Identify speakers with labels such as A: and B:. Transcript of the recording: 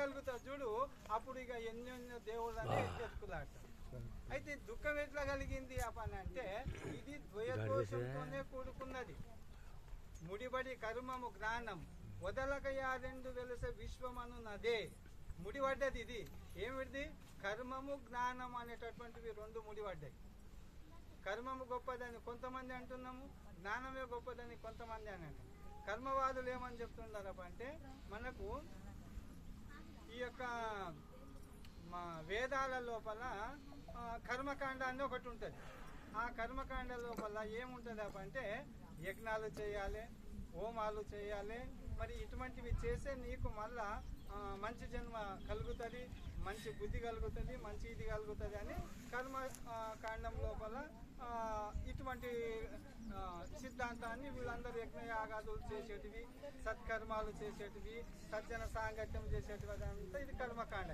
A: కలుగుతుంది చూడు అప్పుడు ఇక ఎన్నెన్నో దేవుళ్ళని ఎత్తుకులాట అయితే దుఃఖం ఎట్లా కలిగింది ఆ పని అంటే ఇది ద్వయదోషంతోనే కూడుకున్నది. ముడిబడి కర్మము జ్ఞానం వదలక యాదెండు వెలస విశ్వమను నదే ముడిపడ్డది ఇది. ఏమిటిది? కర్మము జ్ఞానం అనేటటువంటివి రెండు ముడిపడ్డాయి. కర్మము గొప్పదని కొంతమంది అంటున్నాము జ్ఞానమే గొప్పదని కొంతమంది అని కర్మవాదులు ఏమని చెప్తున్నారు అంటే మనకు యొక్క మా వేదాల లోపల కర్మకాండ అని ఒకటి ఉంటుంది. ఆ కర్మకాండ లోపల ఏముంటుంది అంటే యజ్ఞాలు చేయాలి హోమాలు చేయాలి మరి ఇటువంటివి చేస్తే నీకు మళ్ళా మంచి జన్మ కలుగుతుంది మంచి బుద్ధి కలుగుతుంది మంచి ఇది కలుగుతుంది అని కర్మ కాండం లోపల ఆ, సిద్ధాంతాన్ని వీళ్ళందరూ యజ్ఞయాగాదులు చేసేటివి సత్కర్మాలు చేసేటివి సజ్జన సాంగత్యం చేసేటివి అదంతా ఇది కర్మకాండ